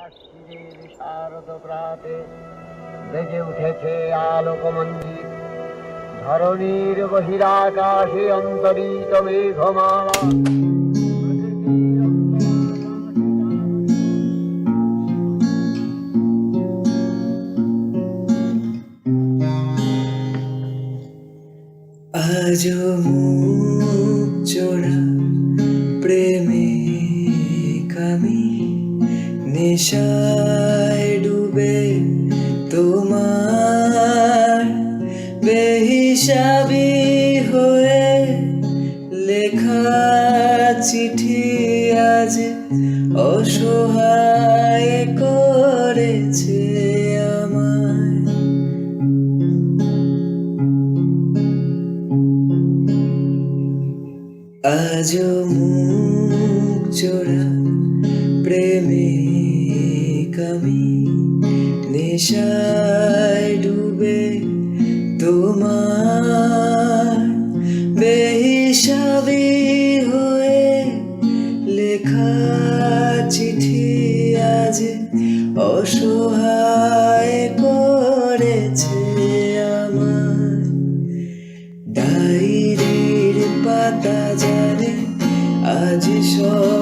আশ্বিনের শারদ প্রাতে বেজে উঠেছে আলোক মঞ্জির ধরণীর বহিরাকাশে অন্তরিত মেঘমালা। আজ মুখ প্রেমে কামি নেশায় ডুবে তোমার বেহিসাবি হয়ে লেখা চিঠি আজ অসহায় করেছে আমায়। আজ মুখ নেশায় ডুবে তোমার বেহিসাবি হয়ে লেখা চিঠি আজ অসহায় করেছে আমার ডায়েরির পাতা জানে আজ সব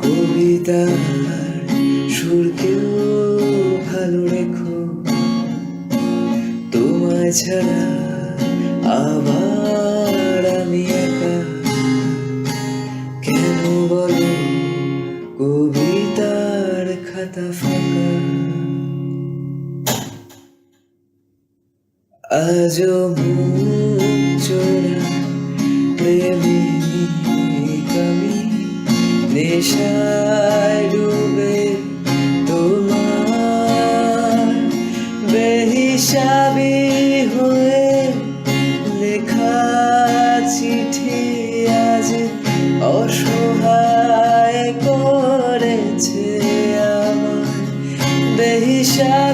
কবিতার সুরকেও ভালো রেখো ছাড়া আবার মুখ চোরা প্রেমিক আমি নেশায় ডুবে তোমার বেহিসাবি হয়ে লেখা চিঠি আজ অসহায় করেছে আমার বেহিসাবি।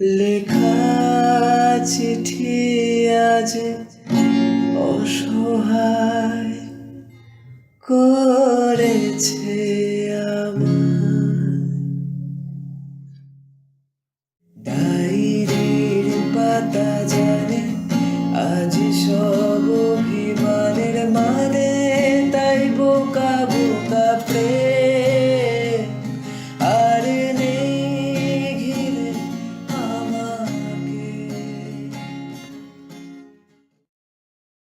লেখা চিঠি আজ অসহায় করেছে।